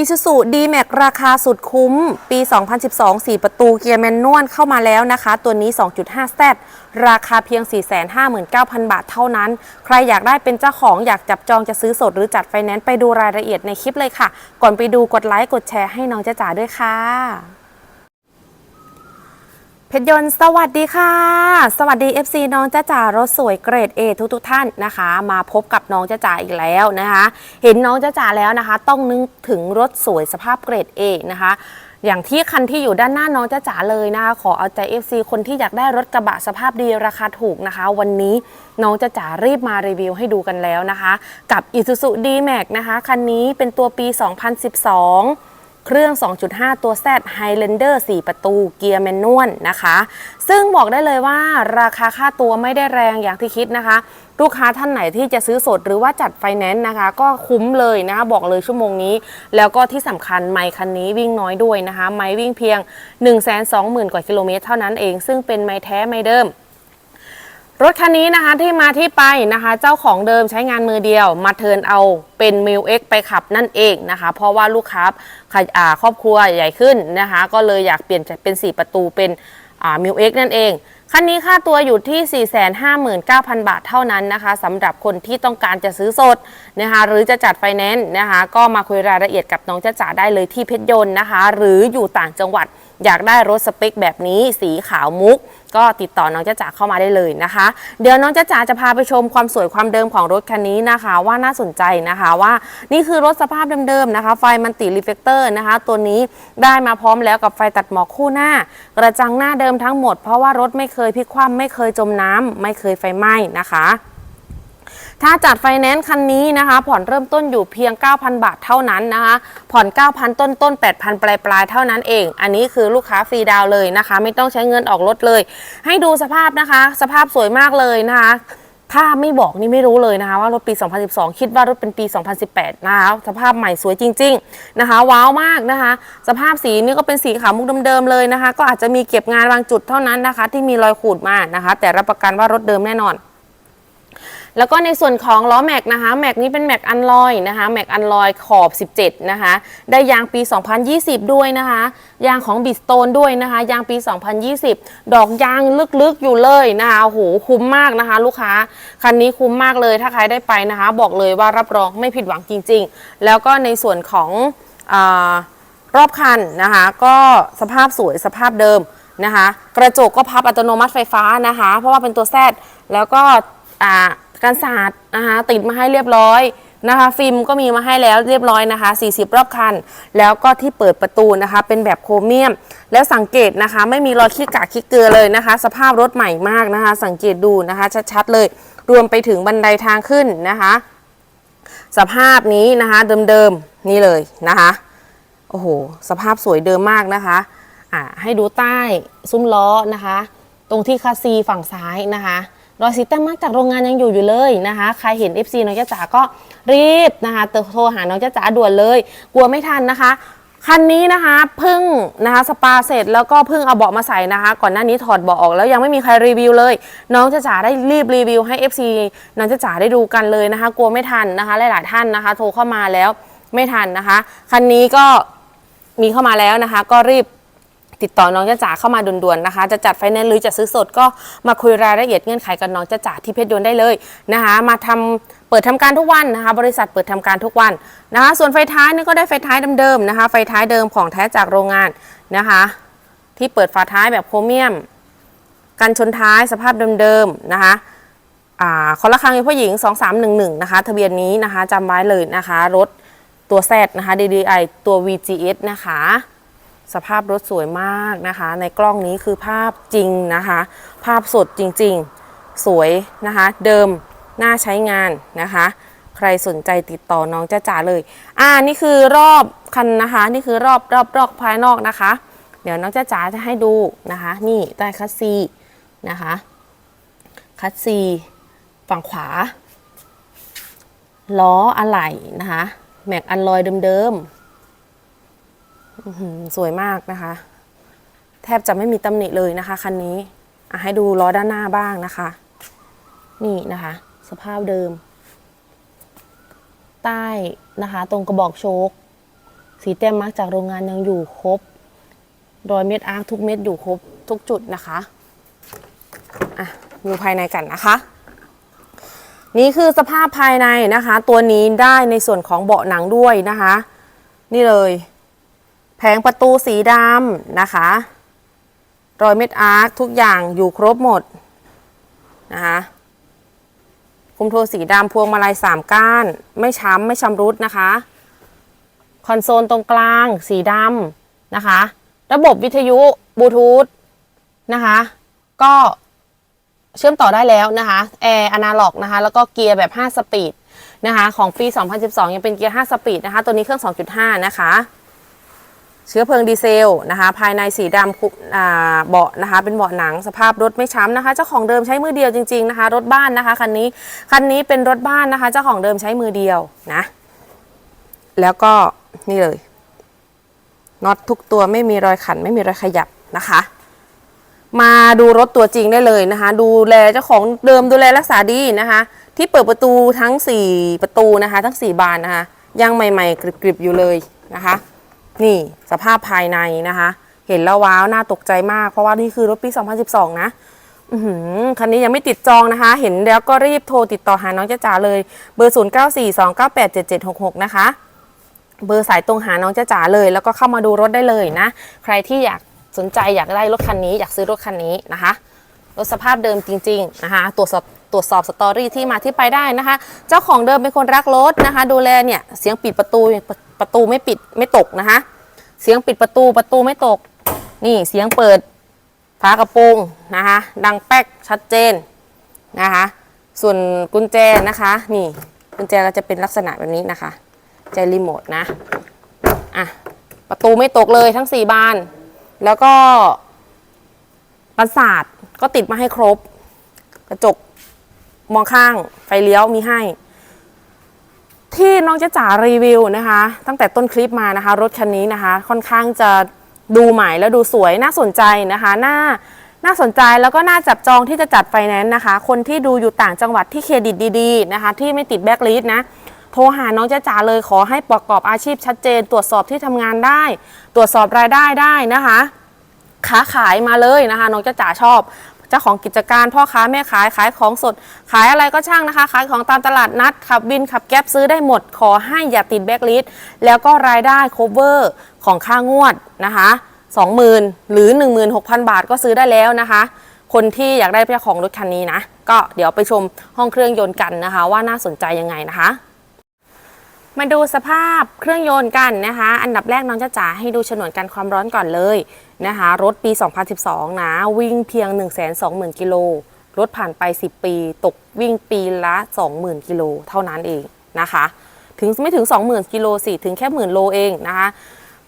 อิซูซูดีแม็กราคาสุดคุ้ม ปี 2012 4 ประตูเกียร์แมนนวลเข้ามาแล้วนะคะ ตัวนี้ 2.5แซดราคาเพียง 459,000 บาทเท่านั้น ใครอยากได้เป็นเจ้าของอยากจับจองจะซื้อสดหรือจัดไฟแนนซ์ไปดูรายละเอียดในคลิปเลยค่ะ ก่อนไปดูกดไลค์กดแชร์ให้น้องจ้าจ๋าด้วยค่ะ เพชรยนต์สวัสดีค่ะ สวัสดี FC น้องจ้าจ๋ารถสวยเกรด A ทุกทุกๆท่านนะคะ มาพบกับน้องจ้าจ๋าอีกแล้วนะคะ เห็นน้องจ้าจ๋าแล้วนะคะ ต้องนึกถึงรถสวยสภาพเกรด A นะคะ อย่างที่คันที่อยู่ด้านหน้าน้องจ้าจ๋าเลยนะคะขอเอาใจ FC คนที่อยากได้รถกระบะสภาพดีราคาถูกนะคะ วันนี้น้องจ้าจ๋ารีบมารีวิวให้ดูกันแล้วนะคะ กับ Isuzu D-Max นะคะคันนี้เป็นตัวปี 2012 เครื่อง 2.5 ตัว Z Highlander 4 ประตูเกียร์แมนนวลนะคะ ซึ่งบอกได้เลยว่าราคาค่าตัวไม่ได้แรงอย่างที่คิดนะคะ ลูกค้าท่านไหนที่จะซื้อสดหรือว่าจัดไฟแนนซ์นะคะ ก็คุ้มเลยนะคะ บอกเลยชั่วโมงนี้ แล้วก็ที่สำคัญไมค์คันนี้วิ่งน้อยด้วยนะคะ ไมค์วิ่งเพียง 120,000 กว่ากิโลเมตรเท่านั้นเอง ซึ่งเป็นไมค์แท้ไมค์เดิม รถคันนี้นะคะที่มาที่ไปนะคะ เจ้าของเดิมใช้งานมือเดียว มาเทิร์นเอาเป็นมิวเอ็กไปขับนั่นเองนะคะ เพราะว่าลูกค้าขยอ่าครอบครัวใหญ่ขึ้นนะคะ ก็เลยอยากเปลี่ยนจากเป็น 4 ประตูเป็นมิวเอ็กนั่นเองคันนี้ค่าตัวอยู่ที่ 459,000 บาทเท่านั้นนะคะสำหรับคนที่ต้องการจะซื้อสด นะคะหรือจะจัดไฟแนนซ์นะคะก็มาคุยรายละเอียดกับน้องจ้าจ๋าได้เลยที่เพชรยนต์นะคะ หรืออยู่ต่างจังหวัดอยากได้รถสเปคแบบนี้สีขาวมุก ก็ติดต่อน้องจ้าจ๋าเข้ามาได้เลยนะคะ เดี๋ยวน้องจ้าจ๋าจะพาไปชมความสวยความเดิมของรถคันนี้นะคะ ว่าน่าสนใจนะคะว่านี่คือรถสภาพเดิมๆนะคะ ไฟมันติรีเฟกเตอร์นะคะ ตัวนี้ได้มาพร้อมแล้วกับไฟตัดหมอกคู่หน้ากระจังหน้าเดิมทั้งหมดเพราะว่ารถไม่เคยพลิกคว่ำไม่เคยจมน้ำไม่เคยไฟไหม้นะคะ ถ้าจัดไฟแนนซ์คันนี้นะคะ ผ่อนเริ่มต้นอยู่เพียง 9,000 บาทเท่านั้นนะคะ ผ่อน 9,000 ต้นต้นๆ8,000 ปลายปลายๆเท่านั้นเอง อันนี้คือลูกค้าฟรีดาวเลยนะคะ ไม่ต้องใช้เงินออกรถเลย ให้ดูสภาพนะคะ สภาพสวยมากเลยนะคะถ้าไม่บอกนี่ไม่รู้เลยนะคะ ว่ารถปี 2012 คิดว่ารถเป็นปี 2018 นะคะสภาพใหม่สวยจริง ๆนะคะ ว้าวมากนะคะ สภาพสีนี่ก็เป็นสีขาวมุกเดิมๆเลยนะคะ ก็อาจจะมีเก็บงานบางจุดเท่านั้นนะคะ ที่มีรอยขูดมานะคะ แต่รับประกันว่ารถเดิมแน่นอน แล้วก็ในส่วนของล้อแม็กนะคะแม็กนี้เป็นแม็กอันลอยนะคะแม็กอันลอยขอบ 17 นะคะ ได้ยางปี 2020 ด้วยนะคะ ยางของบิสโตนด้วยนะคะ ยางปี 2020 ดอกยางลึกๆอยู่เลยนะคะโหคุ้มมากนะคะ ลูกค้าคันนี้คุ้มมากเลยถ้าใครได้ไปนะคะ บอกเลยว่ารับรองไม่ผิดหวังจริง ๆ แล้วก็ในส่วนของอรอบคันนะคะ ก็สภาพสวยสภาพเดิมนะคะ กระจกก็พับอัตโนมัติไฟฟ้านะคะ เพราะว่าเป็นตัวแซดแล้วก็ อ่าการสาดนะคะติดมาให้เรียบร้อยนะคะ ฟิล์มก็มีมาให้แล้วเรียบร้อยนะคะ 40 รอบคัน แล้วก็ที่เปิดประตูนะคะ เป็นแบบโครเมียม แล้วสังเกตนะคะ ไม่มีรอยขี้กากขี้เกลือเลยนะคะ สภาพรถใหม่มากนะคะ สังเกตดูนะคะ ชัดๆเลย รวมไปถึงบันไดทางขึ้นนะคะ สภาพนี้นะคะเดิมๆนี่เลยนะคะโอ้โหสภาพสวยเดิมมากนะคะอ่าให้ดูใต้ซุ้มล้อนะคะ ตรงที่คาซีฝั่งซ้ายนะคะ รอยสีแต้มมากจากโรงงานยังอยู่อยู่เลยนะคะ ใครเห็น FC น้องจ้าจ๋าก็รีบนะคะโทรหาน้องจ้าจ๋าด่วนเลย กลัวไม่ทันนะคะคันนี้นะคะเพิ่งนะคะสปาเสร็จแล้วก็เพิ่งเอาเบาะมาใส่นะคะ ก่อนหน้านี้ถอดเบาะออกแล้วยังไม่มีใครรีวิวเลย น้องจ้าจ๋าได้รีบรีวิวให้ FC น้องจ้าจ๋าได้ดูกันเลยนะคะ กลัวไม่ทันนะคะ หลาย ๆ ท่านนะคะ โทรเข้ามาแล้วไม่ทันนะคะ คันนี้ก็มีเข้ามาแล้วนะคะ ก็รีบ ติดต่อน้องจ้าจ๋าเข้ามาด่วนๆนะคะ จะจัดไฟแนนซ์หรือจะซื้อสดก็มาคุยรายละเอียดเงื่อนไขกับน้องจ้าจ๋าที่เพชรยนต์ได้เลยนะคะ มาทำเปิดทำการทุกวันนะคะ บริษัทเปิดทำการทุกวันนะคะ ส่วนไฟท้ายนี่ก็ได้ไฟท้ายเดิมๆนะคะ ไฟท้ายเดิมของแท้จากโรงงานนะคะ ที่เปิดฝาท้ายแบบโครเมียม กันชนท้ายสภาพเดิมๆนะคะอ่าคนละครังผู้หญิง 2311 นะคะ ทะเบียนนี้นะคะจำไว้เลยนะคะ รถตัวแซดนะคะ DDI ตัว VGS นะคะ สภาพรถสวยมากนะคะ ในกล้องนี้คือภาพจริงนะคะ ภาพสดจริงๆ สวยนะคะ เดิมน่าใช้งานนะคะ ใครสนใจติดต่อน้องจ้าจ๋าเลย อ่านี่คือรอบคันนะคะ นี่คือรอบรอบรอบภายนอกนะคะ เดี๋ยวน้องจ้าจ๋าจะให้ดูนะคะ นี่ใต้คัสซีนะคะคัสซีฝั่งขวา ล้ออะไหล่นะคะ แม็กอันลอยเดิมๆ สวยมากนะคะ แทบจะไม่มีตำหนิเลยนะคะคันนี้ให้ดูล้อด้านหน้าบ้างนะคะ นี่นะคะ สภาพเดิม ใต้นะคะตรงกระบอกโชคสีแต้มมาร์กจากโรงงานยังอยู่ครบรอยเม็ดอาร์คทุกเม็ดอยู่ครบทุกจุดนะคะอะดูภายในกันนะคะ นี่คือสภาพภายในนะคะ ตัวนี้ได้ในส่วนของเบาะหนังด้วยนะคะ นี่เลย แผงประตูสีดำนะคะ รอยเม็ดอาร์คทุกอย่างอยู่ครบหมดนะคะคุมโทนสีดำพวงมาลัยสามก้าน ไม่ช้ำไม่ชำรุดนะคะ คอนโซลตรงกลางสีดำนะคะ ระบบวิทยุบลูทูธนะคะ ก็เชื่อมต่อได้แล้วนะคะแอร์อนาล็อกนะคะ แล้วก็เกียร์แบบ 5 สปีดนะคะ ของปี 2012 ยังเป็นเกียร์ 5 สปีดนะคะ ตัวนี้เครื่อง 2.5 นะคะ เชื้อเพลิงดีเซลนะคะภายในสีดำคุอ่าเบาะนะคะเป็นเบาะหนังสภาพรถไม่ช้ำนะคะเจ้าของเดิมใช้มือเดียวจริงๆนะคะรถบ้านนะคะคันนี้คันนี้เป็นรถบ้านนะคะเจ้าของเดิมใช้มือเดียวนะแล้วก็นี่เลยน็อตทุกตัวไม่มีรอยขันไม่มีรอยขยับนะคะ มาดูรถตัวจริงได้เลยนะคะ ดูแลเจ้าของเดิมดูแลรักษาดีนะคะ ที่เปิดประตูทั้ง 4 ประตูนะคะ ทั้ง 4 บานนะคะยังใหม่ๆกริบๆอยู่เลยนะคะ นี่สภาพภายในนะคะ เห็นแล้วว้าวน่าตกใจมาก เพราะว่านี่คือรถปี 2012 นะอือหือคันนี้ยังไม่ติดจองนะคะ เห็นแล้วก็รีบโทรติดต่อหาน้องจ้าจ๋าเลย เบอร์ 0942987766 นะคะ เบอร์สายตรงหาน้องจ้าจ๋าเลย แล้วก็เข้ามาดูรถได้เลยนะ ใครที่อยากสนใจอยากได้รถคันนี้ อยากซื้อรถคันนี้นะคะ รถสภาพเดิมจริง ๆ นะคะ ตรวจสอบ ตรวจสอบสตอรี่ที่มาที่ไปได้นะคะ เจ้าของเดิมเป็นคนรักรถนะคะ ดูแลเนี่ยเสียงปิดประตูประประตูไม่ปิดไม่ตกนะคะ เสียงปิดประตูประตูไม่ตก นี่เสียงเปิดฝากระโปรงนะคะ ดังแป๊กชัดเจนนะคะ ส่วนกุญแจนะคะ นี่กุญแจก็จะเป็นลักษณะแบบนี้นะคะใจรีโมทนะอะประตูไม่ตกเลยทั้ง 4 บาน แล้วก็ประสาทก็ติดมาให้ครบ กระจก มองข้างไฟเลี้ยวมีให้ ที่น้องจะจ๋ารีวิวนะคะ ตั้งแต่ต้นคลิปมานะคะ รถคันนี้นะคะ ค่อนข้างจะดูใหม่แล้วดูสวยน่าสนใจนะคะน่าน่าสนใจแล้วก็น่าจับจองที่จะจัดไฟแนนซ์นะคะ คนที่ดูอยู่ต่างจังหวัดที่เครดิตดีๆนะคะ ที่ไม่ติดแบ็กลิสต์นะโทรหาน้องจ้าจ๋าเลยขอให้ประกอบอาชีพชัดเจน ตรวจสอบที่ทำงานได้ ตรวจสอบรายได้ได้นะคะค้าขายมาเลยนะคะ น้องจ้าจ๋าชอบ เจ้าของกิจการพ่อค้าแม่ขายขายของสด ขายอะไรก็ช่างนะคะ ขายของตามตลาดนัด ขับบินขับแก๊ปซื้อได้หมด ขอให้อย่าติดแบ็กลิสต์แล้วก็รายได้ cover ของค่างวดนะคะ 20,000 หรือ 16,000 บาทก็ซื้อได้แล้วนะคะ คนที่อยากได้เจ้าของรถคันนี้นะ ก็เดี๋ยวไปชมห้องเครื่องยนต์กันนะคะ ว่าน่าสนใจยังไงนะคะ มาดูสภาพเครื่องยนต์กันนะคะ อันดับแรกน้องจะจ๋าให้ดูฉนวนกันความร้อนก่อนเลยนะคะ รถปี 2012 นะ วิ่งเพียง 120,000 กิโล รถผ่านไป 10 ปี ตกวิ่งปีละ 20,000 กิโลเท่านั้นเองนะคะ ถึงไม่ถึง 20,000 กิโลสิ ถึงแค่หมื่นโลเองนะคะ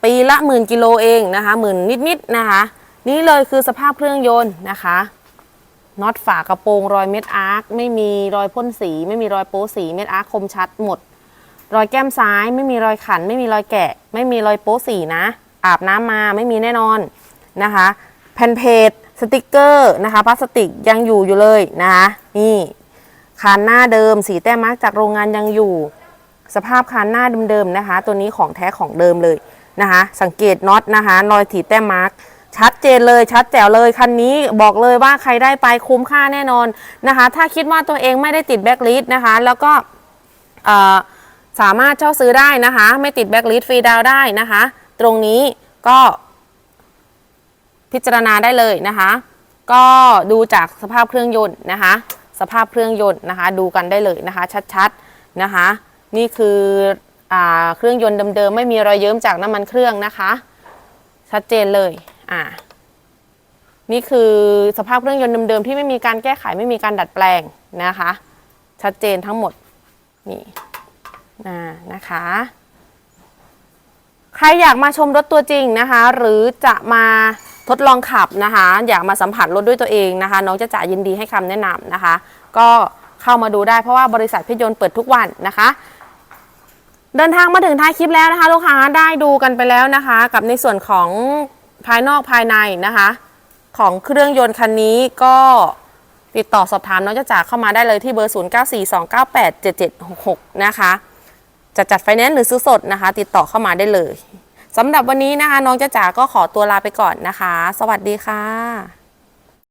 ปีละหมื่นกิโลเองนะคะหมื่นนิดๆนะคะ นี่เลยคือสภาพเครื่องยนต์นะคะน็อตฝากระโปรงรอยเม็ดอาร์คไม่มีรอยพ่นสี ไม่มีรอยโป๊สีเม็ดอาร์คคมชัดหมด รอยแก้มซ้าย ไม่มีรอยขัน ไม่มีรอยแกะ ไม่มีรอยโป๊สีนะ อาบน้ำมาไม่มีแน่นอนนะคะ แผ่นเพจสติกเกอร์นะคะพลาสติกยังอยู่อยู่เลยนะคะนี่คานหน้าเดิม สีแต้มมาร์กจากโรงงานยังอยู่ สภาพคานหน้าเดิมๆนะคะ ตัวนี้ของแท้ของเดิมเลยนะคะ สังเกตน็อตนะคะรอยถีบแต้มมาร์กชัดเจนเลยชัดแจ๋วเลยคันนี้บอกเลยว่าใครได้ไปคุ้มค่าแน่นอนนะคะ ถ้าคิดว่าตัวเองไม่ได้ติดแบ็กลิสนะคะ แล้วก็เอ่อ สามารถเช่าซื้อได้นะคะ ไม่ติดแบ็กลิสฟรีดาวได้นะคะ ตรงนี้ก็พิจารณาได้เลยนะคะ ก็ดูจากสภาพเครื่องยนต์นะคะ สภาพเครื่องยนต์นะคะ ดูกันได้เลยนะคะ ชัดๆนะคะ นี่คืออเครื่องยนต์เดิมๆไม่มีรอยเยิ้มจากน้ำมันเครื่องนะคะ ชัดเจนเลยอ่านี่คือสภาพเครื่องยนต์เดิมๆที่ไม่มีการแก้ไขไม่มีการดัดแปลงนะคะ ชัดเจนทั้งหมดนี่ อ่านะคะ ใครอยากมาชมรถตัวจริงนะคะ หรือจะมาทดลองขับนะคะ อยากมาสัมผัสรถด้วยตัวเองนะคะ น้องจะจ่ายินดีให้คำแนะนำนะคะ ก็เข้ามาดูได้เพราะว่าบริษัทพิยนต์เปิดทุกวันนะคะ เดินทางมาถึงท้ายคลิปแล้วนะคะ ลูกค้าได้ดูกันไปแล้วนะคะ กับในส่วนของภายนอกภายในนะคะ ของเครื่องยนต์คันนี้ก็ติดต่อสอบถามน้องจ้าจ๋าเข้ามาได้เลยที่เบอร์ 0942987766 นะคะ จะจัดไฟแนนซ์หรือซื้อสดนะคะ ติดต่อเข้ามาได้เลยสำหรับวันนี้นะคะ น้องจ้าจ๋าก็ขอตัวลาไปก่อนนะคะ สวัสดีค่ะ